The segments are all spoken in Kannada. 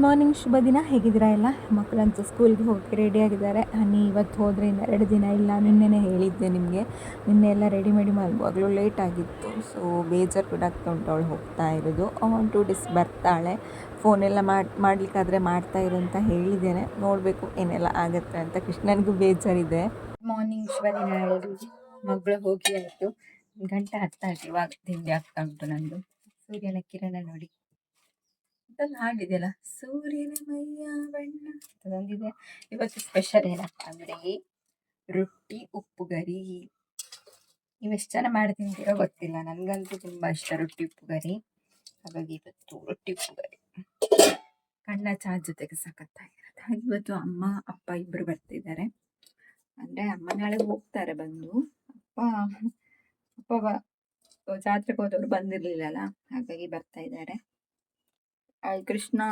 ಮಾರ್ನಿಂಗ್ ಶುಭ ದಿನ. ಹೇಗಿದ್ದೀರಾ ಎಲ್ಲ? ಮಕ್ಕಳಂತೂ ಸ್ಕೂಲ್ಗೆ ಹೋಗಿ ರೆಡಿ ಆಗಿದ್ದಾರೆ. ಹನಿ ಇವತ್ತು ಹೋದರೆ ಇನ್ನು ಎರಡು ದಿನ ಇಲ್ಲ, ನಿನ್ನೆನೇ ಹೇಳಿದ್ದೆ ನಿಮಗೆ. ನಿನ್ನೆ ಎಲ್ಲ ರೆಡಿ ಮಾಡಿ ಮಲಗುವಾಗಲೂ ಲೇಟ್ ಆಗಿತ್ತು. ಸೊ ಬೇಜಾರು ಕೂಡ ಆಗ್ತಾ ಉಂಟು. ಅವಳು ಹೋಗ್ತಾ ಇರೋದು. ಟೂ ಡೇಸ್ ಬರ್ತಾಳೆ. ಫೋನೆಲ್ಲ ಮಾಡಿ, ಮಾಡಲಿಕ್ಕಾದರೆ ಮಾಡ್ತಾ ಇರು ಅಂತ ಹೇಳಿದ್ದೇನೆ. ನೋಡಬೇಕು ಏನೆಲ್ಲ ಆಗುತ್ತೆ ಅಂತ. ಕೃಷ್ಣನಿಗೂ ಬೇಜಾರಿದೆ. ಮಾರ್ನಿಂಗ್ ಶುಭ ದಿನ ಹೇಳಿ ಮಗಳು ಹೋಗಿ ಆಯಿತು. ಗಂಟೆ ಹತ್ತಾ ಆಯ್ತು ಇವಾಗ ತಿಂಡಿ ಆಗ್ತಾ ಉಂಟು ನಂದು. ಸೂರ್ಯನ ಕಿರಣ ನೋಡಿ. ಇದೊಂದು ಹಾಡಿದೆಯಲ್ಲ? ಸೂರ್ಯನ ಮೈಯ ಬಣ್ಣ. ಅದೊಂದಿದೆ. ಇವತ್ತು ಸ್ಪೆಷಲ್ ಏನಪ್ಪ ಅಂದರೆ ರೊಟ್ಟಿ, ಉಪ್ಪು, ಗರಿ. ಎಷ್ಟು ಜನ ಮಾಡಿ ತಿಂತೀರೋ ಗೊತ್ತಿಲ್ಲ. ನನಗಂತೂ ತುಂಬ ಇಷ್ಟ ರೊಟ್ಟಿ, ಉಪ್ಪು, ಗರಿ. ಹಾಗಾಗಿ ಇವತ್ತು ರೊಟ್ಟಿ, ಉಪ್ಪು, ಗರಿ. ಕಣ್ಣ ಚಾ ಜೊತೆಗೆ ಸಖತ್ತಾಗಿರುತ್ತೆ ಹಾಗೆ ಇವತ್ತು ಅಮ್ಮ, ಅಪ್ಪ ಇಬ್ಬರು ಬರ್ತಿದ್ದಾರೆ. ಅಂದರೆ ಅಮ್ಮ ನಾಳೆ ಹೋಗ್ತಾರೆ ಬಂದು. ಅಪ್ಪ ಅಪ್ಪ ಜಾತ್ರೆಗೆ ಹೋದವರು ಬಂದಿರಲಿಲ್ಲಲ್ಲ? ಹಾಗಾಗಿ ಬರ್ತಾ ಇದ್ದಾರೆ. ಕೃಷ್ಣ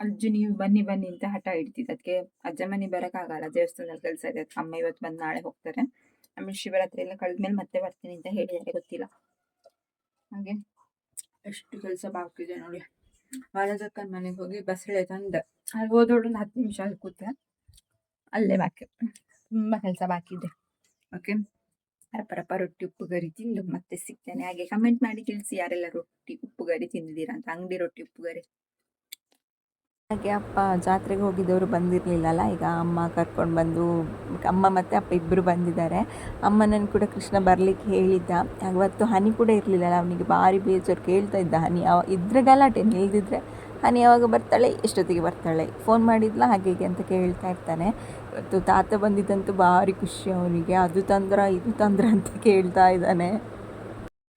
ಅಜ್ಜಿ ನೀವು ಬನ್ನಿ ಬನ್ನಿ ಅಂತ ಹಠ ಹಿಡ್ತಿದ್ದ ಅದಕ್ಕೆ ಅಜ್ಜ ಮನೆ ಬರೋಕ್ಕಾಗಲ್ಲ. ದೇವಸ್ಥಾನದಲ್ಲಿ ಕೆಲಸ ಇದೆ. ಅದಕ್ಕೆ ಅಮ್ಮ ಇವತ್ತು ಬಂದು ನಾಳೆ ಹೋಗ್ತಾರೆ. ಆಮೇಲೆ ಶಿವರಾತ್ರಿ ಎಲ್ಲ ಕಳೆದ್ಮೇಲೆ ಮತ್ತೆ ಬರ್ತೀನಿ ಅಂತ ಹೇಳಿದ್ದಾರೆ ಗೊತ್ತಿಲ್ಲ. ಹಾಗೆ. ಎಷ್ಟು ಕೆಲಸ ಬಾಕಿದೆ ನೋಡಿ. ವಾರದಕ್ಕನ ಮನೆಗೆ ಹೋಗಿ ಬಸಳೆ ತಂದೆ. ಅಲ್ಲಿ ಹೋದೋಡು ಒಂದು ಹತ್ತು ನಿಮಿಷ ಅಲ್ಲಿ ಕೂತೆ. ಅಲ್ಲೇ ಬಾಕಿ. ತುಂಬ ಕೆಲಸ ಬಾಕಿ ಇದೆ. ಓಕೆ? ಪರಪ ರೊಟ್ಟಿ ಉಪ್ಪುಗರಿ ತಿಂದು ಮತ್ತೆ ಸಿಗ್ತೇನೆ. ಹಾಗೆ ಕಮೆಂಟ್ ಮಾಡಿ ತಿಳಿಸಿ ಯಾರೆಲ್ಲ ರೊಟ್ಟಿ ಉಪ್ಪುಗರಿ ತಿಂದಿದ್ದೀರಾ ಅಂತ. ಅಂಗಡಿ ರೊಟ್ಟಿ ಉಪ್ಪುಗರಿ ಹಾಗೆ ಅಪ್ಪ ಜಾತ್ರೆಗೆ ಹೋಗಿದ್ದವರು ಬಂದಿರಲಿಲ್ಲಲ್ಲ. ಈಗ ಅಮ್ಮ ಕರ್ಕೊಂಡು ಬಂದು, ಅಮ್ಮ ಮತ್ತು ಅಪ್ಪ ಇಬ್ಬರು ಬಂದಿದ್ದಾರೆ. ಅಮ್ಮನನ್ನು ಕೂಡ ಕೃಷ್ಣ ಬರಲಿಕ್ಕೆ ಹೇಳಿದ್ದ. ಅವತ್ತು ಹನಿ ಕೂಡ ಇರಲಿಲ್ಲಲ್ಲ. ಅವನಿಗೆ ಭಾರಿ ಬೇಜಾರು. ಕೇಳ್ತಾ ಇದ್ದ ಹನಿ. ಇದ್ರೆ ಗಲಾಟೆ. ನಿಲ್ದಿದ್ರೆ ಹನಿ ಯಾವಾಗ ಬರ್ತಾಳೆ, ಎಷ್ಟೊತ್ತಿಗೆ ಬರ್ತಾಳೆ? ಫೋನ್ ಮಾಡಿದ್ಲ? ಹಾಗೆ ಹೀಗೆ ಅಂತ ಕೇಳ್ತಾ ಇರ್ತಾನೆ. ಇವತ್ತು ತಾತ ಬಂದಿದ್ದಂತೂ ಭಾರಿ ಖುಷಿ ಅವನಿಗೆ. ಅದು ತಂದ್ರ, ಇದು ತಂದ್ರ ಅಂತ ಕೇಳ್ತಾ ಇದ್ದಾನೆ.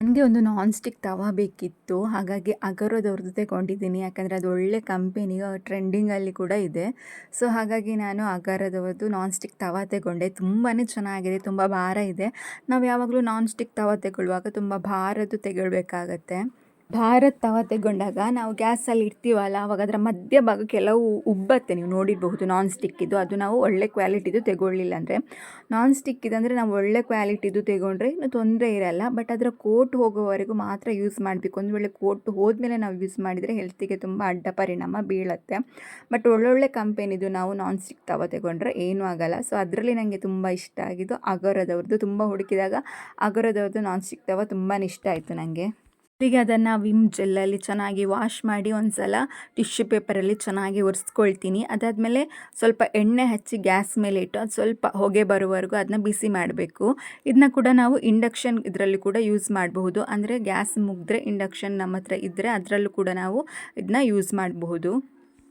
ನನಗೆ ಒಂದು ನಾನ್ ಸ್ಟಿಕ್ ತವಾ ಬೇಕಿತ್ತು. ಹಾಗಾಗಿ ಅಗರೋದವ್ರದ್ದು ತಗೊಂಡಿದ್ದೀನಿ. ಯಾಕಂದರೆ ಅದು ಒಳ್ಳೆ ಕಂಪೆನಿ ಟ್ರೆಂಡಿಂಗಲ್ಲಿ ಕೂಡ ಇದೆ. ಸೊ ಹಾಗಾಗಿ ನಾನು ಅಗರದವ್ರದ್ದು ನಾನ್ ಸ್ಟಿಕ್ ತವಾ ತಗೊಂಡೆ. ತುಂಬಾ ಚೆನ್ನಾಗಿದೆ, ತುಂಬ ಭಾರ ಇದೆ. ನಾವು ಯಾವಾಗಲೂ ನಾನ್ ಸ್ಟಿಕ್ ತವಾ ತಗೊಳ್ಳುವಾಗ ತುಂಬ ಭಾರದ್ದು ತೆಗೊಳ್ಬೇಕಾಗತ್ತೆ. ಭಾರತ್ ತವ ತೆಗೊಂಡಾಗ ನಾವು ಗ್ಯಾಸಲ್ಲಿ ಇಡ್ತೀವಲ್ಲ, ಅವಾಗ ಅದರ ಮಧ್ಯಭಾಗ ಕೆಲವು ಉಬ್ಬತ್ತೆ ನೀವು ನೋಡಿರಬಹುದು ನಾನ್ ಸ್ಟಿಕ್ಕಿದು ಅದು ನಾವು ಒಳ್ಳೆ ಕ್ವಾಲಿಟಿದು ತೆಗೊಳ್ಳಿಲ್ಲ ಅಂದರೆ. ನಾನ್ ಸ್ಟಿಕ್ ಅಂದರೆ ನಾವು ಒಳ್ಳೆ ಕ್ವಾಲಿಟಿದು ತೆಗೊಂಡ್ರೆ ಇನ್ನೂ ತೊಂದರೆ ಇರಲ್ಲ. ಬಟ್ ಅದರ ಕೋಟ್ ಹೋಗೋವರೆಗೂ ಮಾತ್ರ ಯೂಸ್ ಮಾಡಬೇಕು. ಒಂದು ವೇಳೆ ಕೋಟ್ ಹೋದ್ಮೇಲೆ ನಾವು ಯೂಸ್ ಮಾಡಿದರೆ ಹೆಲ್ತಿಗೆ ತುಂಬ ಅಡ್ಡ ಪರಿಣಾಮ ಬೀಳುತ್ತೆ. ಬಟ್ ಒಳ್ಳೊಳ್ಳೆ ಕಂಪೆನಿದು ನಾವು ನಾನ್ ಸ್ಟಿಕ್ ತವ ತೆಗೊಂಡ್ರೆ ಏನೂ ಆಗಲ್ಲ. ಸೊ ಅದರಲ್ಲಿ ನನಗೆ ತುಂಬ ಇಷ್ಟ ಆಗಿದ್ದು ಅಗರದವ್ರದ್ದು ತುಂಬ ಹುಡುಕಿದಾಗ ಅಗರದವ್ರದ್ದು ನಾನ್ ಸ್ಟಿಕ್ ತವ ತುಂಬಾ ಇಷ್ಟ ಆಯಿತು ನನಗೆ ಈಗ ಅದನ್ನು ವಿಮ್ ಜೆಲ್ಲಲ್ಲಿ ಚೆನ್ನಾಗಿ ವಾಶ್ ಮಾಡಿ ಒಂದು ಸಲ ಟಿಶ್ಯೂ ಪೇಪರಲ್ಲಿ ಚೆನ್ನಾಗಿ ಒರೆಸ್ಕೊಳ್ತೀನಿ. ಅದಾದಮೇಲೆ ಸ್ವಲ್ಪ ಎಣ್ಣೆ ಹಚ್ಚಿ ಗ್ಯಾಸ್ ಮೇಲೆ ಇಟ್ಟು ಅದು ಸ್ವಲ್ಪ ಹೊಗೆ ಬರುವವರೆಗೂ ಅದನ್ನ ಬಿಸಿ ಮಾಡಬೇಕು. ಇದನ್ನ ಕೂಡ ನಾವು ಇಂಡಕ್ಷನ್ ಇದರಲ್ಲಿ ಕೂಡ ಯೂಸ್ ಮಾಡಬಹುದು. ಅಂದರೆ ಗ್ಯಾಸ್ ಮುಗಿದ್ರೆ ಇಂಡಕ್ಷನ್ ನಮ್ಮ ಹತ್ರ ಇದ್ದರೆ ಅದರಲ್ಲೂ ಕೂಡ ನಾವು ಇದನ್ನ ಯೂಸ್ ಮಾಡಬಹುದು.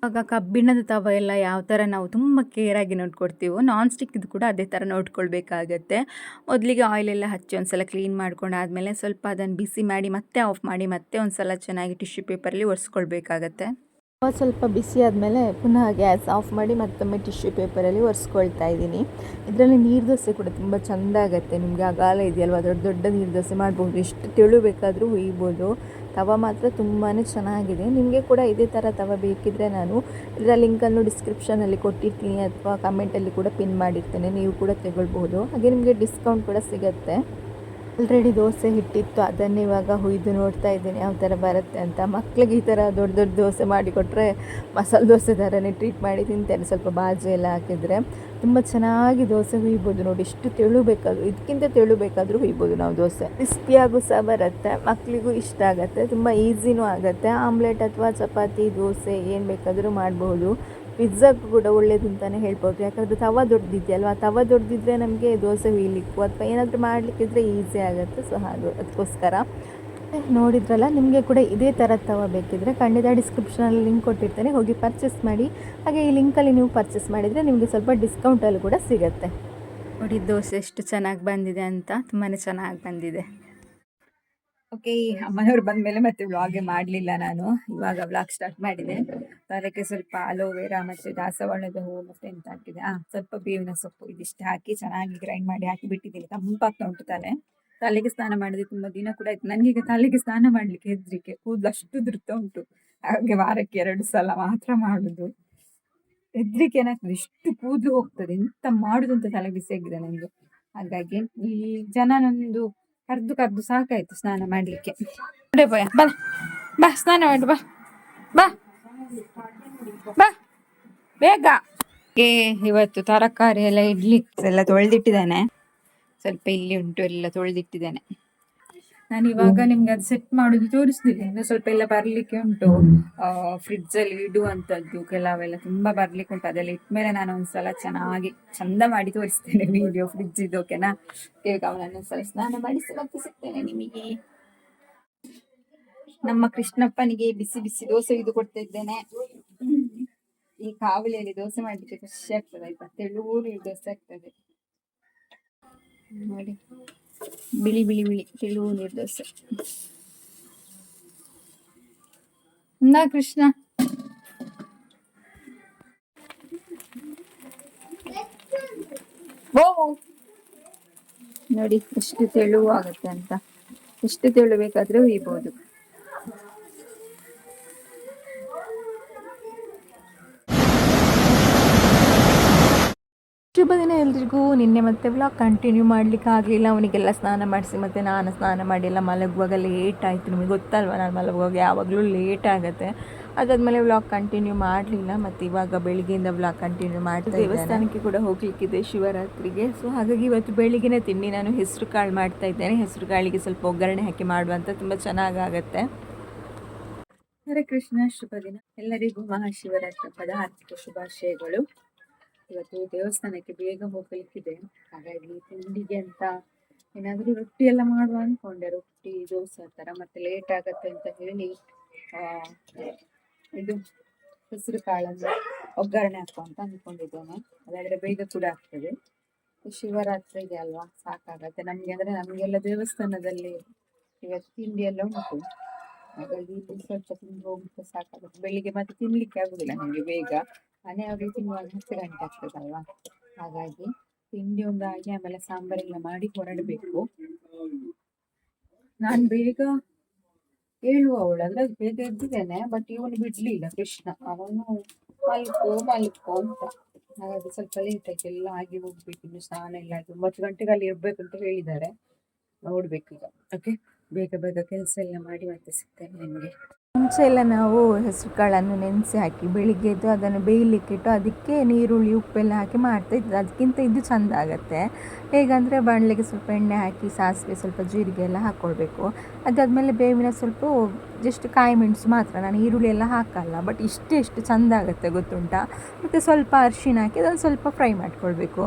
ಇವಾಗ ಕಬ್ಬಿಣದ ತವ ಎಲ್ಲ ಯಾವ ಥರ ನಾವು ತುಂಬ ಕೇರಾಗಿ ನೋಡ್ಕೊಡ್ತೀವೋ ನಾನ್ ಸ್ಟಿಕ್ ಇದು ಕೂಡ ಅದೇ ಥರ ನೋಡ್ಕೊಳ್ಬೇಕಾಗತ್ತೆ. ಮೊದಲಿಗೆ ಆಯಿಲೆಲ್ಲ ಹಚ್ಚಿ ಒಂದು ಸಲ ಕ್ಲೀನ್ ಮಾಡ್ಕೊಂಡಾದಮೇಲೆ ಸ್ವಲ್ಪ ಅದನ್ನು ಬಿಸಿ ಮಾಡಿ ಮತ್ತೆ ಆಫ್ ಮಾಡಿ ಮತ್ತೆ ಒಂದು ಸಲ ಚೆನ್ನಾಗಿ ಟಿಶ್ಯೂ ಪೇಪರಲ್ಲಿ ಒರೆಸ್ಕೊಳ್ಬೇಕಾಗತ್ತೆ. ಸ್ವಲ್ಪ ಬಿಸಿ ಆದಮೇಲೆ ಪುನಃ ಗ್ಯಾಸ್ ಆಫ್ ಮಾಡಿ ಮತ್ತೊಮ್ಮೆ ಟಿಶ್ಯೂ ಪೇಪರಲ್ಲಿ ಒರೆಸ್ಕೊಳ್ತಾ ಇದ್ದೀನಿ. ಇದರಲ್ಲಿ ನೀರು ದೋಸೆ ಕೂಡ ತುಂಬ ಚೆಂದ ಆಗುತ್ತೆ. ನಿಮಗೆ ಅಗಾಲ ಇದೆಯಲ್ವ? ದೊಡ್ಡ ದೊಡ್ಡ ನೀರು ದೋಸೆ ಮಾಡ್ಬೋದು. ಎಷ್ಟು ತೆಳು ಬೇಕಾದರೂ ಹುಯ್ಬೋದು. ತವ ಮಾತ್ರ ತುಂಬಾ ಚೆನ್ನಾಗಿದೆ. ನಿಮಗೆ ಕೂಡ ಇದೇ ಥರ ತವ ಬೇಕಿದ್ದರೆ ನಾನು ಇದರ ಲಿಂಕನ್ನು ಡಿಸ್ಕ್ರಿಪ್ಷನಲ್ಲಿ ಕೊಟ್ಟಿರ್ತೀನಿ ಅಥವಾ ಕಮೆಂಟಲ್ಲಿ ಕೂಡ ಪಿನ್ ಮಾಡಿರ್ತೇನೆ. ನೀವು ಕೂಡ ತಗೊಳ್ಬಹುದು. ಹಾಗೆ ನಿಮಗೆ ಡಿಸ್ಕೌಂಟ್ ಕೂಡ ಸಿಗುತ್ತೆ. ಆಲ್ರೆಡಿ ದೋಸೆ ಹಿಟ್ಟಿತ್ತು, ಅದನ್ನು ಇವಾಗ ಹುಯ್ದು ನೋಡ್ತಾ ಇದ್ದೀನಿ, ಯಾವ ಥರ ಬರುತ್ತೆ ಅಂತ. ಮಕ್ಳಿಗೆ ಈ ಥರ ದೊಡ್ಡ ದೊಡ್ಡ ದೋಸೆ ಮಾಡಿಕೊಟ್ರೆ ಮಸಾಲೆ ದೋಸೆ ಥರನೇ ಟ್ರೀಟ್ ಮಾಡಿ ತಿಂತೇನೆ, ಸ್ವಲ್ಪ ಬಾಜು ಎಲ್ಲ ಹಾಕಿದರೆ. ತುಂಬ ಚೆನ್ನಾಗಿ ದೋಸೆ ಹುಯ್ಬೋದು ನೋಡಿ, ಇಷ್ಟು ತೆಳು ಬೇಕಾದರೂ ಇದಕ್ಕಿಂತ ತೆಳು ಬೇಕಾದರೂ ಹುಯ್ಬೋದು ನಾವು ದೋಸೆ. ಕ್ರಿಸ್ಪಿಯಾಗೂ ಸಹ ಬರುತ್ತೆ ಮಕ್ಕಳಿಗೂ ಇಷ್ಟ ಆಗುತ್ತೆ, ತುಂಬ ಈಸಿನೂ ಆಗುತ್ತೆ. ಆಮ್ಲೆಟ್ ಅಥವಾ ಚಪಾತಿ, ದೋಸೆ, ಏನು ಬೇಕಾದರೂ ಮಾಡಬಹುದು ಪಿಜ್ಜಾಗೂ ಕೂಡ ಒಳ್ಳೇದು ಅಂತಲೇ ಹೇಳ್ಬೋದು. ಯಾಕಂದರೆ ತವ ದೊಡ್ಡದಿದೆಯಲ್ವ ತವ ದೊಡ್ಡದಿದ್ರೆ ನಮಗೆ ದೋಸೆ ಹುಯ್ಲಿಕ್ಕೂ ಅಥವಾ ಏನಾದರೂ ಮಾಡಲಿಕ್ಕಿದ್ರೆ ಈಸಿ ಆಗುತ್ತೆ. ಸೊ ಹಾಗೆ ಅದಕ್ಕೋಸ್ಕರ. ನೋಡಿದ್ರಲ್ಲ, ನಿಮಗೆ ಕೂಡ ಇದೇ ಥರ ತವ ಬೇಕಿದ್ರೆ ಖಂಡಿತ ಡಿಸ್ಕ್ರಿಪ್ಷನಲ್ಲಿ ಲಿಂಕ್ ಕೊಟ್ಟಿರ್ತೇನೆ. ಹೋಗಿ ಪರ್ಚೇಸ್ ಮಾಡಿ. ಹಾಗೆ ಈ ಲಿಂಕಲ್ಲಿ ನೀವು ಪರ್ಚೇಸ್ ಮಾಡಿದರೆ ನಿಮಗೆ ಸ್ವಲ್ಪ ಡಿಸ್ಕೌಂಟಲ್ಲಿ ಕೂಡ ಸಿಗುತ್ತೆ. ನೋಡಿ, ದೋಸೆ ಎಷ್ಟು ಚೆನ್ನಾಗಿ ಬಂದಿದೆ ಅಂತ. ತುಂಬಾ ಚೆನ್ನಾಗಿ ಬಂದಿದೆ. ಓಕೆ ಅಮ್ಮನವ್ರು ಬಂದಮೇಲೆ ಮತ್ತೆ ವ್ಲಾಗೆ ಮಾಡಲಿಲ್ಲ ನಾನು. ಇವಾಗ ವ್ಲಾಗ್ ಸ್ಟಾರ್ಟ್ ಮಾಡಿದೆ. ಅದಕ್ಕೆ ಸ್ವಲ್ಪ ಅಲೋವೆರಾ ಮತ್ತು ದಾಸವಾಳದ ಹೂ ಮತ್ತೆ ಎಂತ ಹಾಕಿದೆ. ಹಾಂ ಸ್ವಲ್ಪ ಬೇವಿನ ಸೊಪ್ಪು ಇದಿಷ್ಟು ಹಾಕಿ ಚೆನ್ನಾಗಿ ಗ್ರೈಂಡ್ ಮಾಡಿ ಹಾಕಿ ಬಿಟ್ಟಿದ್ದೀನಿ ತಂಪಾಗ್ತಾ ಉಂಟು ತಲೆ. ತಲೆಗೆ ಸ್ನಾನ ಮಾಡಿದೆ ತುಂಬ ದಿನ ಕೂಡ ಆಯ್ತು. ನನಗೀಗ ತಲೆಗೆ ಸ್ನಾನ ಮಾಡಲಿಕ್ಕೆ ಹೆದರಿಕೆ. ಕೂದಲು ಅಷ್ಟು ದೃತ ಉಂಟು. ಹಾಗೆ ವಾರಕ್ಕೆ ಎರಡು ಸಲ ಮಾತ್ರ ಮಾಡುದು. ಹೆದರಿಕೆ ಏನಾಗ್ತದೆ? ಇಷ್ಟು ಕೂದಲು ಹೋಗ್ತದೆ. ಎಂತ ಮಾಡುದು ಅಂತ ತಲೆ ಬಿಸಿ ಆಗಿದೆ ನನಗೆ. ಹಾಗಾಗಿ ಈ ಜನ ನಂದು ಕರ್ದು ಕರ್ದು ಸಾಕಾಯ್ತು ಸ್ನಾನ ಮಾಡ್ಲಿಕ್ಕೆ. ಬಾ ಬಾ, ಸ್ನಾನ ಮಾಡು, ಬಾ ಬಾ ಬಾ, ಬೇಗ. ಏ, ಇವತ್ತು ತರಕಾರಿ ಎಲ್ಲ ಇಡ್ಲಿ ಎಲ್ಲ ತೊಳೆದಿಟ್ಟಿದ್ದಾನೆ. ಸ್ವಲ್ಪ ಇಲ್ಲಿ ಉಂಟು, ಎಲ್ಲ ತೊಳೆದಿಟ್ಟಿದ್ದೇನೆ. ನಾನು ಇವಾಗ ನಿಮ್ಗೆ ಅದು ಸೆಟ್ ಮಾಡುದು ತೋರಿಸ್ತಿದ್ದೆ ಇನ್ನು ಸ್ವಲ್ಪ ಎಲ್ಲ ಬರ್ಲಿಕ್ಕೆ ಉಂಟು. ಫ್ರಿಡ್ಜ್ ಅಲ್ಲಿ ಇಡುವಂತದ್ದು ಕೆಲವೆಲ್ಲ ತುಂಬಾ ಬರ್ಲಿಕ್ಕೆ ಉಂಟು. ಅದೆಲ್ಲ ಇಟ್ಮೇಲೆ ನಾನು ಒಂದ್ಸಲ ಚೆನ್ನಾಗಿ ಚಂದ ಮಾಡಿ ತೋರಿಸ್ತೇನೆ ವಿಡಿಯೋ ಫ್ರಿಡ್ಜ್ ಇದು ಓಕೆನಾ ಈಗ ಅವನನ್ನು ಒಂದ್ಸಲ ಸ್ನಾನ ಮಾಡಿಸಿ ಮತ್ತೆ ಸಿಗ್ತೇನೆ ನಿಮಗೆ. ನಮ್ಮ ಕೃಷ್ಣಪ್ಪನಿಗೆ ಬಿಸಿ ಬಿಸಿ ದೋಸೆ ಇದು ಕೊಡ್ತಾ ಇದ್ದೇನೆ ಈ ಕಾವಲಿಯಲ್ಲಿ ದೋಸೆ ಮಾಡಲಿಕ್ಕೆ ಖುಷಿ ಆಗ್ತದೆ. ಆಯ್ತಾ ತೆಳುವರು ದೋಸೆ ಆಗ್ತದೆ. ನೋಡಿ. ಬಿಳಿ ಬಿಳಿ ಬಿಳಿ ತೆಳು ನಿರ್ದೋಸೆ ಅಂದ ಕೃಷ್ಣ. ಓ ನೋಡಿ, ಎಷ್ಟು ತೆಳುವು ಆಗುತ್ತೆ ಅಂತ. ಎಷ್ಟು ತೆಳು ಬೇಕಾದ್ರೂ ಹುಯ್ಬೋದು ಶುಭ ದಿನ ಎಲ್ರಿಗೂ ನಿನ್ನೆ ಮತ್ತೆ ವ್ಲಾಗ್ ಕಂಟಿನ್ಯೂ ಮಾಡ್ಲಿಕ್ಕೆ ಆಗಲಿಲ್ಲ. ಅವನಿಗೆಲ್ಲ ಸ್ನಾನ ಮಾಡಿಸಿ ಮತ್ತು ನಾನು ಸ್ನಾನ ಮಾಡಿ ಎಲ್ಲ ಮಲಗುವಾಗ ಲೇಟ್ ಆಯಿತು. ನಿಮಗೆ ಗೊತ್ತಲ್ವ? ನಾನು ಮಲಗುವಾಗ ಯಾವಾಗಲೂ ಲೇಟ್ ಆಗುತ್ತೆ. ಅದಾದಮೇಲೆ ವ್ಲಾಗ್ ಕಂಟಿನ್ಯೂ ಮಾಡಲಿಲ್ಲ. ಮತ್ತು ಇವಾಗ ಬೆಳಿಗ್ಗೆಯಿಂದ ವ್ಲಾಗ್ ಕಂಟಿನ್ಯೂ ಮಾಡ್ತಾ ದೇವಸ್ಥಾನಕ್ಕೆ ಕೂಡ ಹೋಗ್ಲಿಕ್ಕಿದೆ ಶಿವರಾತ್ರಿಗೆ. ಸೊ ಹಾಗಾಗಿ ಇವತ್ತು ಬೆಳಿಗ್ಗೆನೇ ತಿಂಡಿ ನಾನು ಹೆಸರು ಕಾಳು ಮಾಡ್ತಾ ಇದ್ದೇನೆ. ಹೆಸರು ಕಾಳಿಗೆ ಸ್ವಲ್ಪ ಒಗ್ಗರಣೆ ಹಾಕಿ ಮಾಡುವಂಥ ತುಂಬ ಚೆನ್ನಾಗಾಗತ್ತೆ. ಹರೇ ಕೃಷ್ಣ ಶುಭ ದಿನ. ಎಲ್ಲರಿಗೂ ಮಹಾಶಿವರಾತ್ರಿ ಹಬ್ಬದ ಹಾರ್ದಿಕ ಶುಭಾಶಯಗಳು. ಇವತ್ತು ದೇವಸ್ಥಾನಕ್ಕೆ ಬೇಗ ಹೋಗ್ಲಿಕ್ಕಿದೆ. ಹಾಗಾಗಿ ತಿಂಡಿಗೆ ಅಂತ ಏನಾದರೂ ರೊಟ್ಟಿ ಎಲ್ಲ ಮಾಡುವ ಅನ್ಕೊಂಡೆ. ರೊಟ್ಟಿ, ದೋಸೆ ಆ ಮತ್ತೆ ಲೇಟ್ ಆಗತ್ತೆ ಅಂತ ಹೇಳಿ ಇದು ಹೆಸರು ಕಾಳನ್ನು ಒಗ್ಗರಣೆ ಹಾಕುವ ಅಂತ ಅಂದ್ಕೊಂಡಿದ್ದೇನೆ ಅದಾದ್ರೆ ಬೇಗ ಕೂಡ ಆಗ್ತದೆ. ಶಿವರಾತ್ರಿಗೆ ಅಲ್ವಾ? ಸಾಕಾಗತ್ತೆ. ನಮ್ಗೆ ಅಂದ್ರೆ ನಮಗೆಲ್ಲ ದೇವಸ್ಥಾನದಲ್ಲಿ ಇವತ್ತು ತಿಂಡಿ ಎಲ್ಲ ಉಂಟು. ಹಾಗಾಗಿ ಸ್ವಲ್ಪ ತಿಂದು ಹೋಗ್ಲಿಕ್ಕೆ ಸಾಕಾಗುತ್ತೆ. ಬೆಳಿಗ್ಗೆ ಮತ್ತೆ ತಿನ್ಲಿಕ್ಕೆ ಆಗುದಿಲ್ಲ ನನಗೆ ಬೇಗ. ಮನೆಯವ್ರಿಗೆ ತಿನ್ನುವಾಗ ಹತ್ತು ಗಂಟೆ ಆಗ್ತದಲ್ವಾ? ಹಾಗಾಗಿ ತಿಂಡಿ ಒಂದು ಆಗಿ ಆಮೇಲೆ ಸಾಂಬಾರೆಲ್ಲ ಮಾಡಿ ಹೊರಡಬೇಕು ನಾನು ಬೇಗ ಹೇಳುವವಳು ಅಂದ್ರೆ ಬೇಗ ಎದ್ದಿದ್ದೇನೆ ಬಟ್ ಇವನು ಬಿಡ್ಲಿಲ್ಲ ಕೃಷ್ಣ. ಅವನು ಮಲ್ಕೋ ಮಲ್ಕೋ ಅಂತ. ಹಾಗಾಗಿ ಸ್ವಲ್ಪ ಲೇಟ್ ಆಯ್ತು. ಎಲ್ಲ ಆಗಿ ಹೋಗ್ಬೇಕು. ಇನ್ನು ಸ್ನಾನ ಎಲ್ಲ ಆಯ್ತು. ಒಂಬತ್ತು ಗಂಟೆಗೆ ಇರ್ಬೇಕು ಅಂತ ಹೇಳಿದ್ದಾರೆ. ನೋಡ್ಬೇಕು ಈಗ. ಓಕೆ ಬೇಗ ಬೇಗ ಕೆಲಸ ಎಲ್ಲ ಮಾಡಿ ಮತ್ತೆ ಸಿಗ್ತೇನೆ ನಿಮಗೆ. ಮುಂಚೆ ನಾವು ಹೆಸರು ಕಾಳನ್ನು ನೆನೆಸಿ ಹಾಕಿ, ಬೆಳಿಗ್ಗೆ ಎದ್ದು ಅದನ್ನು ಬೇಯಲಿಕ್ಕಿಟ್ಟು ಅದಕ್ಕೆ ನೀರುಳ್ಳಿ ಉಪ್ಪೆಲ್ಲ ಹಾಕಿ ಮಾಡ್ತಾ ಇದ್ದು ಅದಕ್ಕಿಂತ ಇದು ಚೆಂದ ಆಗುತ್ತೆ. ಹೇಗಂದರೆ ಬಾಣಲೆಗೆ ಸ್ವಲ್ಪ ಎಣ್ಣೆ ಹಾಕಿ, ಸಾಸಿವೆ ಸ್ವಲ್ಪ ಜೀರಿಗೆ ಎಲ್ಲ ಹಾಕ್ಕೊಳ್ಬೇಕು ಅದಾದಮೇಲೆ ಬೇವಿನ ಸ್ವಲ್ಪ ಜಸ್ಟ್ ಕಾಯಿ ಮೆಣಸು ಮಾತ್ರ, ನಾನು ಈರುಳ್ಳಿ ಎಲ್ಲ ಹಾಕಲ್ಲ ಬಟ್ ಇಷ್ಟು ಎಷ್ಟು ಚೆಂದ ಆಗುತ್ತೆ ಗೊತ್ತುಂಟಾ? ಮತ್ತು ಸ್ವಲ್ಪ ಅರಿಶಿನ ಹಾಕಿ ಅದನ್ನು ಸ್ವಲ್ಪ ಫ್ರೈ ಮಾಡ್ಕೊಳ್ಬೇಕು.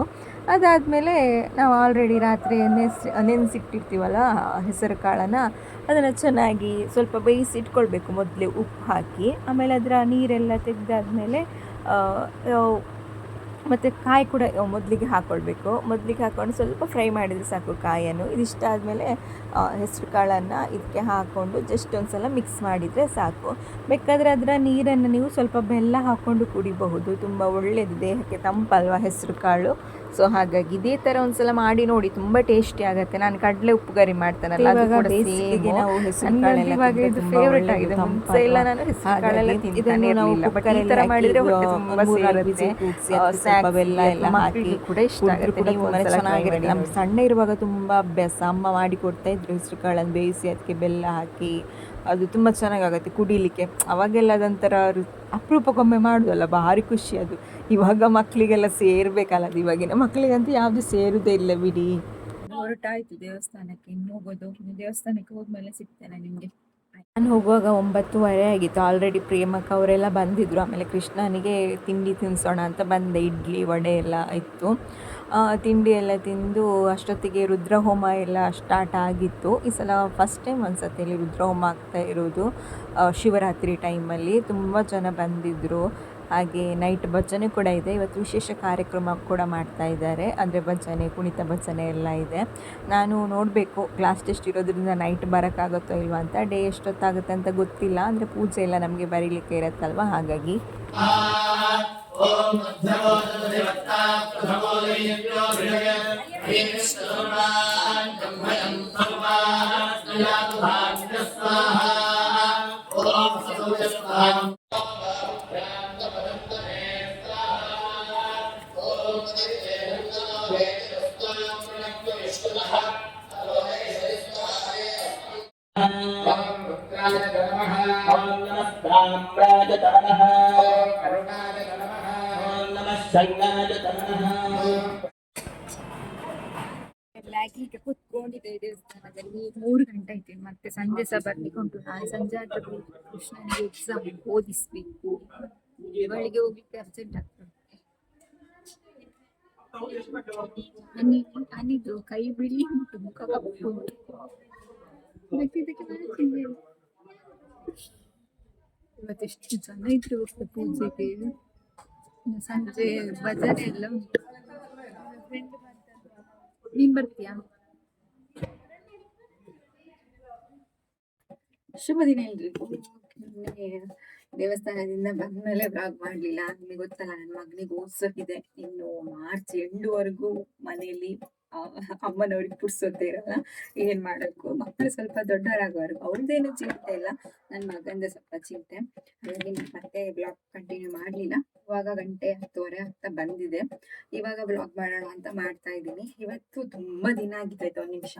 ಅದಾದಮೇಲೆ ನಾವು ಆಲ್ರೆಡಿ ರಾತ್ರಿ ನೆನೆಸಿ, ನೆನೆಸಿಟ್ಟಿರ್ತೀವಲ್ಲ ಹೆಸರು ಕಾಳನ್ನು ಅದನ್ನು ಚೆನ್ನಾಗಿ ಸ್ವಲ್ಪ ಬೇಯಿಸಿ ಇಟ್ಕೊಳ್ಬೇಕು ಮೊದಲೇ ಉಪ್ಪು ಹಾಕಿ. ಆಮೇಲೆ ಅದರ ನೀರೆಲ್ಲ ತೆಗೆದಾದ್ಮೇಲೆ ಮತ್ತು ಕಾಯಿ ಕೂಡ ಮೊದಲಿಗೆ ಹಾಕ್ಕೊಳ್ಬೇಕು. ಮೊದಲಿಗೆ ಹಾಕ್ಕೊಂಡು ಸ್ವಲ್ಪ ಫ್ರೈ ಮಾಡಿದರೆ ಸಾಕು ಕಾಯನ್ನು ಇದಿಷ್ಟ ಆದಮೇಲೆ ಹೆಸರು ಕಾಳನ್ನು ಇದಕ್ಕೆ ಹಾಕ್ಕೊಂಡು ಜಸ್ಟ್ ಒಂದು ಸಲ ಮಿಕ್ಸ್ ಮಾಡಿದರೆ ಸಾಕು. ಬೇಕಾದರೆ ಅದರ ನೀರನ್ನು ನೀವು ಸ್ವಲ್ಪ ಬೆಲ್ಲ ಹಾಕ್ಕೊಂಡು ಕುಡಿಬಹುದು. ತುಂಬ ಒಳ್ಳೆಯದು ದೇಹಕ್ಕೆ ತಂಪಲ್ವ ಹೆಸರು ಕಾಳು ಸೊ ಹಾಗಾಗಿ ಇದೇ ಥರ ಒಂದ್ಸಲ ಮಾಡಿ ನೋಡಿ. ತುಂಬ ಟೇಸ್ಟಿ ಆಗುತ್ತೆ. ನಾನು ಕಡಲೆ ಉಪ್ಪುಗರಿ ಮಾಡ್ತಾನಲ್ಲ ಫೇವ್ರೆಟ್ ಆಗಿದೆ. ಮುಂಚೆ ಎಲ್ಲ ನಾನು ಹೆಸರು ಕಾಳೆಲ್ಲ ತಿಂತಾನೆ ಇರಲಿಲ್ಲ. ಬಟ್ ಈ ಥರ ಮಾಡಿದ್ರೆ ಹೊಟ್ಟೆ ತುಂಬ ಸೇರುತ್ತೆ ಸ್ವಲ್ಪ ಬೆಲ್ಲ ಎಲ್ಲ ಹಾಕಿ ಕೂಡ ಇಷ್ಟ ಆಗುತ್ತೆ. ನೀವು ಒಂದ್ಸಲ ಚೆನ್ನಾಗಿರುತ್ತೆ. ನಮ್ಮ ಸಣ್ಣ ಇರುವಾಗ ತುಂಬಾ ಅಭ್ಯಾಸ. ಅಮ್ಮ ಮಾಡಿ ಕೊಡ್ತಾ ಇದ್ರು ಹೆಸರು ಕಾಳನ್ನು ಬೇಯಿಸಿ ಅದಕ್ಕೆ ಬೆಲ್ಲ ಹಾಕಿ ಅದು ತುಂಬ ಚೆನ್ನಾಗಾಗುತ್ತೆ ಕುಡಿಲಿಕ್ಕೆ. ಅವಾಗೆಲ್ಲ ಅದೊಂಥರ ಅಪರೂಪಕ್ಕೊಮ್ಮೆ ಮಾಡೋದಲ್ಲ, ಭಾರಿ ಖುಷಿ ಅದು. ಇವಾಗ ಮಕ್ಕಳಿಗೆಲ್ಲ ಸೇರಬೇಕಲ್ಲ ಅದು. ಇವಾಗಿನ ಮಕ್ಕಳಿಗಂತೂ ಯಾವುದು ಸೇರುದೇ ಇಲ್ಲ ಬಿಡಿ. ಹೊರಟಾಯ್ತು ದೇವಸ್ಥಾನಕ್ಕೆ, ಇನ್ನು ಹೋಗೋದು. ದೇವಸ್ಥಾನಕ್ಕೆ ಹೋದ್ಮೇಲೆ ಸಿಗ್ತೇನೆ ನಿಮಗೆ. ನಾನು ಹೋಗುವಾಗ ಒಂಬತ್ತುವರೆ ಆಗಿತ್ತು. ಆಲ್ರೆಡಿ ಪ್ರೇಮಕ್ಕ ಅವರೆಲ್ಲ ಬಂದಿದ್ದರು ಆಮೇಲೆ ಕೃಷ್ಣನಿಗೆ ತಿಂಡಿ ತಿನ್ನಿಸೋಣ ಅಂತ ಬಂದೆ. ಇಡ್ಲಿ, ವಡೆ ಎಲ್ಲ ಇತ್ತು. ತಿಂಡಿ ಎಲ್ಲ ತಿಂದು ಅಷ್ಟೊತ್ತಿಗೆ ರುದ್ರಹೋಮ ಎಲ್ಲ ಸ್ಟಾರ್ಟ್ ಆಗಿತ್ತು. ಈ ಸಲ ಫಸ್ಟ್ ಟೈಮ್ ಅನ್ಸತ್ತೆ ರುದ್ರಹೋಮ ಆಗ್ತಾ ಇರೋದು ಶಿವರಾತ್ರಿ ಟೈಮಲ್ಲಿ ತುಂಬ ಜನ ಬಂದಿದ್ದರು ಹಾಗೆ ನೈಟ್ ಭಜನೆ ಕೂಡ ಇದೆ. ಇವತ್ತು ವಿಶೇಷ ಕಾರ್ಯಕ್ರಮ ಕೂಡ ಮಾಡ್ತಾ ಇದ್ದಾರೆ. ಅಂದರೆ ಭಜನೆ ಕುಣಿತ ಭಜನೆ ಎಲ್ಲ ಇದೆ. ನಾನು ನೋಡಬೇಕು ಕ್ಲಾಸ್ ಟೆಸ್ಟ್ ಇರೋದ್ರಿಂದ ನೈಟ್ ಬರೋಕ್ಕಾಗುತ್ತೋ ಇಲ್ವಾ ಅಂತ. ಡೇ ಎಷ್ಟೊತ್ತಾಗುತ್ತೆ ಅಂತ ಗೊತ್ತಿಲ್ಲ. ಅಂದರೆ ಪೂಜೆ ಎಲ್ಲ ನಮಗೆ ಬರೀಲಿಕ್ಕೆ ಇರುತ್ತಲ್ವ? ಹಾಗಾಗಿ. ಓಂ ಲಾಗ್ಲಿಕ್ಕೆ ಕುತ್ಕೊಂಡಿದೆ ದೇವಸ್ಥಾನದಲ್ಲಿ ಮೂರು ಗಂಟೆ ಐತೆ ಮತ್ತೆ ಸಂಜೆ ಸಹ ಬರ್ಲಿಕ್ಕೆ ಉಂಟು. ನಾನು ಸಂಜೆ ಆದ ಕೃಷ್ಣನಿಗೆ ಎಕ್ಸಾಮ್ ಓದಿಸ್ಬೇಕು. ಇವಳಿಗೆ ಹೋಗ್ಲಿಕ್ಕೆ ಅರ್ಜೆಂಟ್ ಆಗ್ತದೆ ಅನಿದ್ದು ಕೈ ಬಿಳಿ ಉಂಟು, ಮುಖ ಕಪ್ಪು ಉಂಟು. ಮತ್ತೆ ಇದಕ್ಕೆ ಬರ್ತಿದ್ದೆ ಇವತ್ತೆಷ್ಟು ಜನ ಇದ್ರು ಪೂಜೆಗೆ? ಸಂಜೆ ಭಜನೆ ಎಲ್ಲ ನೀನ್ ಬರ್ತೀಯಾ? ಶುಭ ದಿನ ಇಲ್ರಿ ದೇವಸ್ಥಾನದಿಂದ ಬಂದ್ಮೇಲೆ ಬ್ಲಾಗ್ ಮಾಡ್ಲಿಲ್ಲ. ನಿಮಗೆ ಗೊತ್ತಲ್ಲ, ನನ್ನ ಮಗನಿಗೆ ಓದ್ಸೋಕಿದೆ ಇನ್ನು ಮಾರ್ಚ್ ಎಂಡುವರೆಗೂ ಮನೆಯಲ್ಲಿ ಅಮ್ಮನವ್ರಿಗೆ ಪುಡ್ಸೋದೇ ಇರಲ್ಲ. ಏನ್ ಮಾಡಕ್ಕೂ ಮಕ್ಕಳು ಸ್ವಲ್ಪ ದೊಡ್ಡವರಾಗುವವರೆಗೂ. ಅವ್ರದ್ದೇನು ಚಿಂತೆ ಇಲ್ಲ. ನನ್ನ ಮಗಂದ ಸ್ವಲ್ಪ ಚಿಂತೆ. ಹಾಗಾಗಿ ಮತ್ತೆ ಬ್ಲಾಗ್ ಕಂಟಿನ್ಯೂ ಮಾಡ್ಲಿಲ್ಲ. ಇವಾಗ ಗಂಟೆ ಹತ್ತುವರೆ ಆಗ್ತಾ ಬಂದಿದೆ. ಇವಾಗ ಬ್ಲಾಗ್ ಮಾಡೋಣ ಅಂತ ಮಾಡ್ತಾ ಇದ್ದೀನಿ. ಇವತ್ತು ತುಂಬಾ ದಿನ ಆಗಿದ್ದಾಯ್ತು, ಒಂದ್ ನಿಮಿಷ.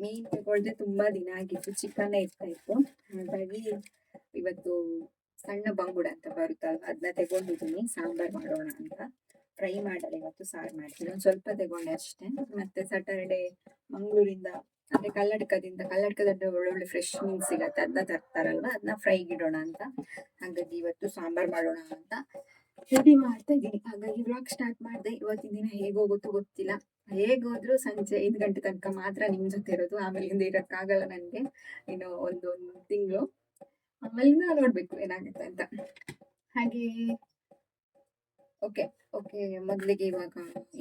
ಮೀನ್ ತಗೊಳ್ದೆ ತುಂಬಾ ದಿನ ಆಗಿತ್ತು. ಚಿಕನ್ ಇರ್ತಾ ಇತ್ತು. ಹಾಗಾಗಿ ಇವತ್ತು ಸಣ್ಣ ಬಂಗುಡ ಅಂತ ಬರುತ್ತಲ್ವ ಅದನ್ನ ತಗೊಂಡಿದ್ದೀನಿ. ಸಾಂಬಾರ್ ಮಾಡೋಣ ಅಂತ. ಫ್ರೈ ಮಾಡಲ್ಲ ಇವತ್ತು ಸಾರು ಮಾಡ್ತೀನಿ. ಒಂದ್ ಸ್ವಲ್ಪ ತಗೊಂಡೆ ಅಷ್ಟೇ. ಮತ್ತೆ ಸ್ಯಾಟರ್ಡೆ ಮಂಗಳೂರಿಂದ, ಅಂದ್ರೆ ಕಲ್ಲಡ್ಕದಿಂದ, ಕಲ್ಲಡ್ಕದಲ್ಲಿ ಒಳ್ಳೊಳ್ಳೆ ಫ್ರೆಶ್ ಮೀನ್ ಸಿಗತ್ತೆ. ಅದನ್ನ ತರ್ತಾರಲ್ವ? ಅದನ್ನ ಫ್ರೈಗೆ ಇಡೋಣ ಅಂತ. ಹಾಗಾಗಿ ಇವತ್ತು ಸಾಂಬಾರ್ ಮಾಡೋಣ ಅಂತ ರೆಡಿ ಮಾಡ್ತಾ ಇದ್ದೀನಿ. ಹಾಗಾಗಿ ವ್ಲಾಗ್ ಸ್ಟಾರ್ಟ್ ಮಾಡಿದೆ. ಇವತ್ತಿನ ದಿನ ಹೇಗೋಗುತ್ತೋ ಗೊತ್ತಿಲ್ಲ. ಹೇಗೋದ್ರೂ ಸಂಜೆ ಐದು ಗಂಟೆ ತನಕ ಮಾತ್ರ ನಿಮ್ ಜೊತೆ ಇರೋದು. ಆಮೇಲಿಂದ ಇರಕ್ಕಾಗಲ್ಲ ನನಗೆ ಇನ್ನು ಒಂದು ಒಂದು ತಿಂಗಳು. ಆಮೇಲಿಂದ ನೋಡ್ಬೇಕು ಏನಾಗುತ್ತೆ ಅಂತ. ಹಾಗೆ ಓಕೆ ಓಕೆ, ಮೊದಲಿಗೆ ಇವಾಗ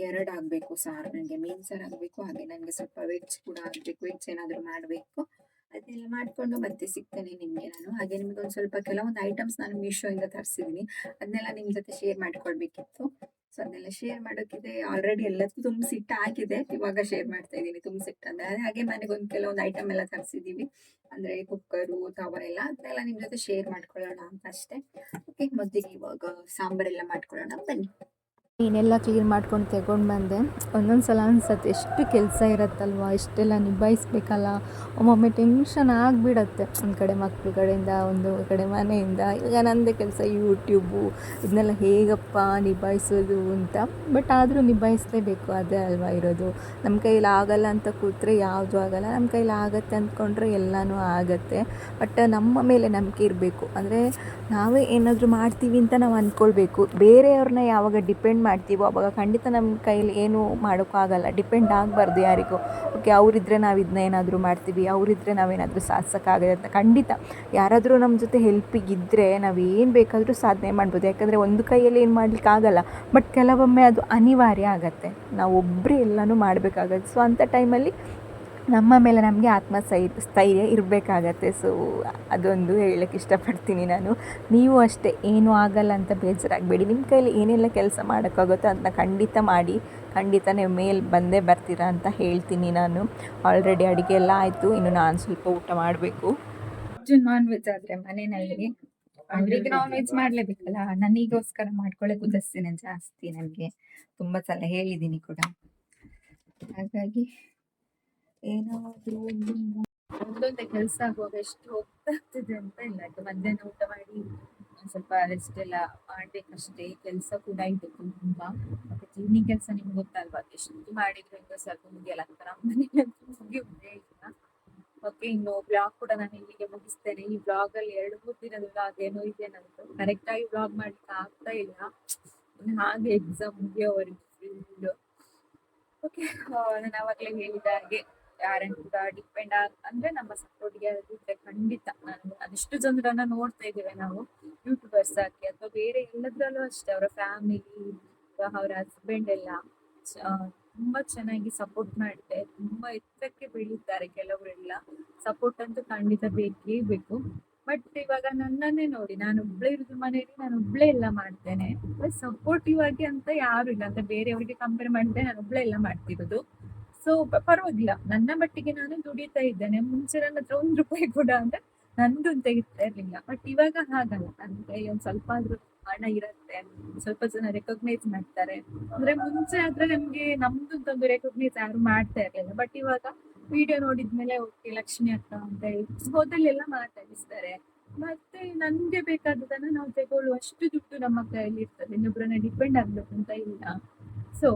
ಎರಡು ಆಗಬೇಕು ಸಾರ್. ನನಗೆ ಮೀನ್ ಸಾರ್ ಆಗಬೇಕು, ಹಾಗೆ ನನಗೆ ಸ್ವಲ್ಪ ವೆಜ್ ಕೂಡ ಆಗಬೇಕು ವೆಜ್ ಏನಾದರೂ ಮಾಡಬೇಕು. ಅದನ್ನೆಲ್ಲ ಮಾಡಿಕೊಂಡು ಮತ್ತೆ ಸಿಗ್ತೇನೆ ನಿಮಗೆ ನಾನು. ಹಾಗೆ ನಿಮ್ಗೆ ಒಂದು ಸ್ವಲ್ಪ ಕೆಲವೊಂದು ಐಟಮ್ಸ್ ನಾನು ಮೀಶೋಯಿಂದ ತರಿಸಿದ್ದೀನಿ ಅದನ್ನೆಲ್ಲ ನಿಮ್ಮ ಜೊತೆ ಶೇರ್ ಮಾಡ್ಕೊಳ್ಬೇಕಿತ್ತು. ಸೊ ಅದನ್ನೆಲ್ಲ ಶೇರ್ ಮಾಡೋಕ್ಕಿದೆ ಆಲ್ರೆಡಿ ಎಲ್ಲದಕ್ಕೂ ತುಂಬಿಸಿಟ್ಟು ಆಗಿದೆ ಇವಾಗ ಶೇರ್ ಮಾಡ್ತಾ ಇದ್ದೀನಿ ತುಂಬಿಸಿಟ್ಟು. ಅದೇ ಹಾಗೆ ಮನೆಗೆ ಒಂದು ಕೆಲವೊಂದು ಐಟಮ್ ಎಲ್ಲ ತರಿಸಿದ್ದೀವಿ ಅಂದ್ರೆ ಕುಕ್ಕರು ತವ ಎಲ್ಲ ಅದನ್ನೆಲ್ಲ ನಿಮ್ಮ ಜೊತೆ ಶೇರ್ ಮಾಡ್ಕೊಳ್ಳೋಣ ಅಂತ ಅಷ್ಟೇ. ಓಕೆ ಮೊದಲಿಗೆ ಇವಾಗ ಸಾಂಬಾರೆಲ್ಲ ಮಾಡ್ಕೊಳ್ಳೋಣ. ಬನ್ನಿ. ನೀನೆಲ್ಲ ಕ್ಲೀನ್ ಮಾಡ್ಕೊಂಡು ತಗೊಂಡು ಬಂದೆ. ಒಂದೊಂದು ಸಲ ಅನ್ಸತ್ತೆ, ಎಷ್ಟು ಕೆಲಸ ಇರುತ್ತಲ್ವ, ಇಷ್ಟೆಲ್ಲ ನಿಭಾಯಿಸ್ಬೇಕಲ್ಲ. ಒಮ್ಮೊಮ್ಮೆ ಟೆನ್ಷನ್ ಆಗಿಬಿಡತ್ತೆ. ಒಂದು ಕಡೆ ಮಕ್ಕಳ ಕಡೆಯಿಂದ, ಒಂದು ಕಡೆ ಮನೆಯಿಂದ. ಈಗ ನಂದೇ ಕೆಲಸ ಯೂಟ್ಯೂಬು ಇದನ್ನೆಲ್ಲ ಹೇಗಪ್ಪ ನಿಭಾಯಿಸೋದು ಅಂತ. ಬಟ್ ಆದರೂ ನಿಭಾಯಿಸಲೇಬೇಕು, ಅದೇ ಅಲ್ವಾ ಇರೋದು. ನಮ್ಮ ಕೈಯಲ್ಲಿ ಆಗಲ್ಲ ಅಂತ ಕೂತ್ರೆ ಯಾವುದು ಆಗಲ್ಲ. ನಮ್ಮ ಕೈಲಿ ಆಗತ್ತೆ ಅಂದ್ಕೊಂಡ್ರೆ ಎಲ್ಲನೂ ಆಗತ್ತೆ. ಬಟ್ ನಮ್ಮ ಮೇಲೆ ನಂಬಿಕೆ ಇರಬೇಕು. ಅಂದರೆ ನಾವೇ ಏನಾದರೂ ಮಾಡ್ತೀವಿ ಅಂತ ನಾವು ಅಂದ್ಕೊಳ್ಬೇಕು ಬೇರೆಯವ್ರನ್ನ ಯಾವಾಗ ಡಿಪೆಂಡ್ ಮಾಡ್ತೀವೋ, ಅವಾಗ ಖಂಡಿತ ನಮ್ಮ ಕೈಲಿ ಏನೂ ಮಾಡೋಕ್ಕಾಗಲ್ಲ ಡಿಪೆಂಡ್ ಆಗಬಾರ್ದು ಯಾರಿಗೂ. ಓಕೆ ಅವರಿದ್ದರೆ ನಾವು ಇದನ್ನ ಏನಾದರೂ ಮಾಡ್ತೀವಿ ಅವರಿದ್ದರೆ ನಾವೇನಾದರೂ ಸಾಧಿಸೋಕ್ಕಾಗತ್ತೆ ಅಂತ. ಖಂಡಿತ ಯಾರಾದರೂ ನಮ್ಮ ಜೊತೆ ಹೆಲ್ಪಿಗಿದ್ದರೆ ನಾವು ಏನು ಬೇಕಾದರೂ ಸಾಧನೆ ಮಾಡ್ಬೋದು. ಯಾಕಂದರೆ ಒಂದು ಕೈಯಲ್ಲಿ ಏನು ಮಾಡಲಿಕ್ಕಾಗಲ್ಲ ಬಟ್ ಕೆಲವೊಮ್ಮೆ ಅದು ಅನಿವಾರ್ಯ ಆಗತ್ತೆ. ನಾವು ಒಬ್ಬರೇ ಎಲ್ಲನೂ ಮಾಡಬೇಕಾಗತ್ತೆ. ಸೊ ಅಂಥ ಟೈಮಲ್ಲಿ ನಮ್ಮ ಮೇಲೆ ನಮಗೆ ಆತ್ಮಸ್ಥೈ ಸ್ಥೈರ್ಯ ಇರಬೇಕಾಗತ್ತೆ. ಸೊ ಅದೊಂದು ಹೇಳಕ್ಕೆ ಇಷ್ಟಪಡ್ತೀನಿ ನಾನು. ನೀವು ಅಷ್ಟೇ, ಏನೂ ಆಗಲ್ಲ ಅಂತ ಬೇಜಾರಾಗಬೇಡಿ. ನಿಮ್ಮ ಕೈಯಲ್ಲಿ ಏನೆಲ್ಲ ಕೆಲಸ ಮಾಡೋಕ್ಕಾಗುತ್ತೋ ಅದನ್ನ ಖಂಡಿತ ಮಾಡಿ, ಖಂಡಿತ ನೀವು ಮೇಲೆ ಬಂದೇ ಬರ್ತೀರಾ ಅಂತ ಹೇಳ್ತೀನಿ ನಾನು. ಆಲ್ರೆಡಿ ಅಡುಗೆ ಎಲ್ಲ ಆಯಿತು, ಇನ್ನು ನಾನು ಸ್ವಲ್ಪ ಊಟ ಮಾಡಬೇಕು. ನಾನ್ ವೆಜ್ ಆದರೆ ಮನೆಯಲ್ಲಿ ನಾನ್ ವೆಜ್ ಮಾಡ್ಲೇಬೇಕಲ್ಲ, ನನಗೋಸ್ಕರ ಮಾಡ್ಕೊಳ್ಳೋಕೆ ಉದಸ್ತಿನೇ ಜಾಸ್ತಿ ನನಗೆ. ತುಂಬ ಸಲ ಹೇಳಿದ್ದೀನಿ ಕೂಡ. ಹಾಗಾಗಿ ಏನಾದ್ರು ಒಂದು ಒಂದೊಂದೇ ಕೆಲಸ ಆಗುವಾಗ ಎಷ್ಟು ಹೋಗ್ತಾಗ್ತದೆ ಅಂತ ಇಲ್ಲ. ಆಯ್ತು ಮಧ್ಯಾಹ್ನ ಊಟ ಮಾಡಿ ಸ್ವಲ್ಪ ರೆಸ್ಟ್ ಎಲ್ಲ ಮಾಡ್ಬೇಕಷ್ಟೇ ಕೆಲಸ ಕೂಡ ಇದೆ ತುಂಬಾ. ಮತ್ತೆ ಕ್ಲೀನಿಂಗ್ ಕೆಲಸ ನಿಮ್ಗೆ ಗೊತ್ತಲ್ವಾ? ಎಷ್ಟು ಮಾಡಿದ್ರು ಇನ್ನು ಸ್ವಲ್ಪ ಮುಗಿಯಲ್ಲ. ನಮ್ಮ ಮನೇಲಿ ಮುಗಿಯುವುದೇ ಇಲ್ಲ ಓಕೆ ಇನ್ನು ಬ್ಲಾಗ್ ಕೂಡ ನಾನು ಇಲ್ಲಿಗೆ ಮುಗಿಸ್ತೇನೆ. ಈ ಬ್ಲಾಗ್ ಅಲ್ಲಿ ಎರಡು ಮೂರು ದಿನದ ಬ್ಲಾಗ್ ಏನೋ ಇದೆ ನಂದು. ಕರೆಕ್ಟ್ ಆಗಿ ಬ್ಲಾಗ್ ಮಾಡ್ಲಿಕ್ಕೆ ಆಗ್ತಾ ಇಲ್ಲ. ಹಾಗೆ ಎಕ್ಸಾಮ್ ಮುಗಿಯೋವರೆಗೂ ಫುಲ್ ಓಕೆ ನಾನು ಅವಾಗಲೇ ಹೇಳಿದ ಹಾಗೆ. ಯಾರನ್ನು ಕೂಡ ಡಿಪೆಂಡ್ ಆಗ, ಅಂದ್ರೆ ನಮ್ಮ ಸಪೋರ್ಟ್ಗೆ ಇದ್ರೆ ಖಂಡಿತ ನಾನು ಅದೆಷ್ಟು ಜನರನ್ನ ನೋಡ್ತಾ ಇದ್ದೇವೆ ನಾವು ಯೂಟ್ಯೂಬರ್ಸ್ ಆಗಿ ಅಥವಾ ಬೇರೆ ಎಲ್ಲದ್ರಲ್ಲೂ ಅಷ್ಟೇ, ಅವರ ಫ್ಯಾಮಿಲಿ ಅವರ ಹಸ್ಬೆಂಡ್ ಎಲ್ಲ ತುಂಬಾ ಚೆನ್ನಾಗಿ ಸಪೋರ್ಟ್ ಮಾಡಿದೆ ತುಂಬಾ ಎತ್ತರಕ್ಕೆ ಬೆಳೀತಾರೆ ಕೆಲವರೆಲ್ಲ. ಸಪೋರ್ಟ್ ಅಂತೂ ಖಂಡಿತ ಬೇಕೇ ಬೇಕು. ಬಟ್ ಇವಾಗ ನನ್ನನ್ನೇ ನೋಡಿ, ನಾನು ಒಬ್ಳೆ ಇರೋದು ಮನೆಯಲ್ಲಿ, ನಾನು ಒಬ್ಳೆ ಎಲ್ಲ ಮಾಡ್ತೇನೆ. ಸಪೋರ್ಟಿವ್ ಆಗಿ ಅಂತ ಯಾರು ಇಲ್ಲ ಅಂತ ಬೇರೆಯವರಿಗೆ ಕಂಪೇರ್ ಮಾಡಿದ್ರೆ ನಾನು ಒಬ್ಳೆ ಎಲ್ಲ ಮಾಡ್ತಿರೋದು. ಸೊ ಪರವಾಗಿಲ್ಲ. ನನ್ನ ಮಟ್ಟಿಗೆ ನಾನು ದುಡಿತಾ ಇದ್ದೇನೆ. ಮುಂಚೆ ನನ್ನ ಹತ್ರ ಒಂದ್ ರೂಪಾಯಿ ಕೂಡ ಅಂದ್ರೆ ನಂದು ಅಂತ ಇರ್ಲಿಲ್ಲ. ಬಟ್ ಇವಾಗ ಹಾಗಲ್ಲ. ಕೈ ಒಂದ್ ಸ್ವಲ್ಪ ಆದ್ರೂ ಹಣ ಇರತ್ತೆ. ಸ್ವಲ್ಪ ಜನ ರೆಕಗ್ನೈಸ್ ಮಾಡ್ತಾರೆ. ಅಂದ್ರೆ ಮುಂಚೆ ಆದ್ರೆ ನಮ್ಗೆ ನಮ್ದು ಒಂದು ರೆಕಗ್ನೈಸ್ ಯಾರು ಮಾಡ್ತಾ ಇರ್ಲಿಲ್ಲ. ಬಟ್ ಇವಾಗ ವಿಡಿಯೋ ನೋಡಿದ್ಮೇಲೆ ಓಕೆ ಲಕ್ಷ್ಮಿ ಅಕ್ಕ ಅಂತ ಹೋದಲ್ಲೆಲ್ಲ ಮಾತಾಡಿಸ್ತಾರೆ. ಮತ್ತೆ ನನ್ಗೆ ಬೇಕಾದದನ್ನ ನಾವು ತಗೊಳ್ಳುವಷ್ಟು ದುಡ್ಡು ನಮ್ಮ ಕೈಯಲ್ಲಿ ಇರ್ತದೆ ಇನ್ನೊಬ್ಬರನ್ನ ಡಿಪೆಂಡ್ ಆಗ್ಬೇಕು ಅಂತ ಇಲ್ಲ. ಸೊ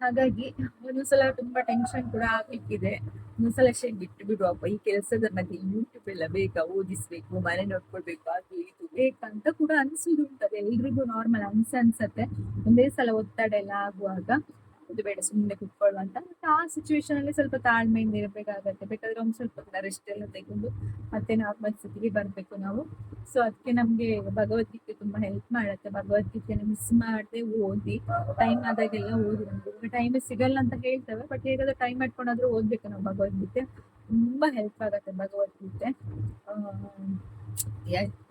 ಹಾಗಾಗಿ ಒಂದೊಂದ್ಸಲ ತುಂಬಾ ಟೆನ್ಷನ್ ಕೂಡ ಆಗ್ಲಿಕ್ಕಿದೆ. ಒಂದೊಂದ್ಸಲ ಶೇ ಬಿಟ್ಟು ಬಿಡುವಪ್ಪ ಈ ಕೆಲಸದ ಮಧ್ಯೆ ಯೂಟ್ಯೂಬ್ ಎಲ್ಲ ಬೇಕಾ? ಓದಿಸ್ಬೇಕು, ಮನೆ ನೋಡ್ಕೊಳ್ಬೇಕು, ಅದು ಇದು ಬೇಕಂತ ಕೂಡ ಅನ್ಸುದು ಉಂಟದೆ ಎಲ್ರಿಗೂ ನಾರ್ಮಲ್ ಅನ್ಸ ಅನ್ಸತ್ತೆ ಒಂದೇ ಸಲ ಒತ್ತಡ ಎಲ್ಲ ಆಗುವಾಗ ಅದು ಬೇಡ ಸುಮ್ಮನೆ ಕುತ್ಕೊಳ್ಳುವಂತ ಮತ್ತೆ ಆ ಸಿಚುವೇಶನ್ ಅಲ್ಲಿ ಸ್ವಲ್ಪ ತಾಳ್ಮೆಯಿಂದ ಇರಬೇಕಾಗತ್ತೆ. ಬೇಕಾದ್ರೆ ಒಂದು ಸ್ವಲ್ಪ ರೆಸ್ಟ್ ಎಲ್ಲ ತೆಗೆದು ಮತ್ತೆ ನಾರ್ಮಲ್ ಸ್ಥಿತಿಗೆ ಬರ್ಬೇಕು ನಾವು. ಸೊ ಅದಕ್ಕೆ ನಮ್ಗೆ ಭಗವದ್ಗೀತೆ ತುಂಬಾ ಹೆಲ್ಪ್ ಮಾಡುತ್ತೆ. ಭಗವದ್ಗೀತೆನ ಮಿಸ್ ಮಾಡದೆ ಓದಿ ಟೈಮ್ ಆದಾಗೆಲ್ಲ ಓದಿ. ಟೈಮ್ ಸಿಗಲ್ಲ ಅಂತ ಹೇಳ್ತೇವೆ ಬಟ್ ಹೇಗಾದ್ರೆ ಟೈಮ್ ಮಾಡ್ಕೊಂಡಾದ್ರೂ ಓದ್ಬೇಕು ನಾವು ಭಗವದ್ಗೀತೆ. ತುಂಬಾ ಹೆಲ್ಪ್ ಆಗುತ್ತೆ ಭಗವದ್ಗೀತೆ.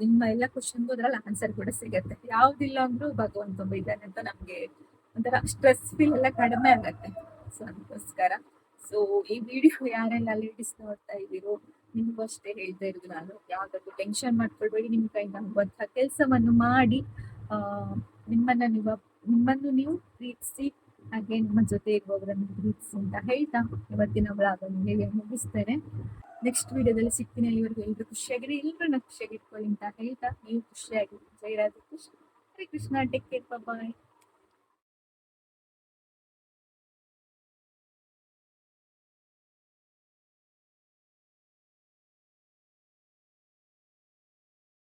ನಿಮ್ಮ ಎಲ್ಲ ಕ್ವಶನ್ಗೂ ಅದ್ರಲ್ಲಿ ಆನ್ಸರ್ ಕೂಡ ಸಿಗತ್ತೆ. ಯಾವ್ದಿಲ್ಲ ಅಂದ್ರೂ ಭಗವಂತ ಒಬ್ಬ ಇದ್ದಾನೆ ಅಂತ ನಮ್ಗೆ ಒಂಥರ ಸ್ಟ್ರೆಸ್ ಫೀಲ್ ಎಲ್ಲ ಕಡಿಮೆ ಆಗತ್ತೆ. ಸೊ ಅದಕ್ಕೋಸ್ಕರ. ಸೊ ಈ ವಿಡಿಯೋ ಯಾರೆಲ್ಲ ಲೇಡೀಸ್ ನೋಡ್ತಾ ಇದ್ದೀರೋ, ನಿಮಗೂ ಅಷ್ಟೇ ಹೇಳ್ತಾ ಇರೋದು ನಾನು. ಯಾವ್ದಾದ್ರು ಟೆನ್ಷನ್ ಮಾಡ್ಕೊಳ್ಬೇಡಿ, ನಿಮ್ಮ ಕೈಯಿಂದ ಆಗುವಂತಹ ಕೆಲಸವನ್ನು ಮಾಡಿ ನಿಮ್ಮನ್ನ ನೀವು, ನಿಮ್ಮನ್ನು ನೀವು ಪ್ರೀತಿಸಿ, ಹಾಗೆ ನಿಮ್ಮ ಜೊತೆ ಇರುವವರನ್ನು ಪ್ರೀತಿಸಿ ಅಂತ ಹೇಳ್ತಾ ಇವತ್ತಿನ ಅನ್ನು ಹೇಗೆ ಮುಗಿಸ್ತೇನೆ. ನೆಕ್ಸ್ಟ್ ವಿಡಿಯೋದಲ್ಲಿ ಸಿಗ್ತೀನಿ. ಇವರಿಗೆ ಎಲ್ಲರೂ ಖುಷಿಯಾಗಿರಿ ಎಲ್ಲರನ್ನ ಖುಷಿಯಾಗಿ ಇಟ್ಕೊಳ್ಳಿ ಅಂತ ಹೇಳ್ತಾ, ನೀವು ಖುಷಿಯಾಗಿ. ಜೈರಾಜ್ ಖುಷಿ Hare Krishna. Take care bye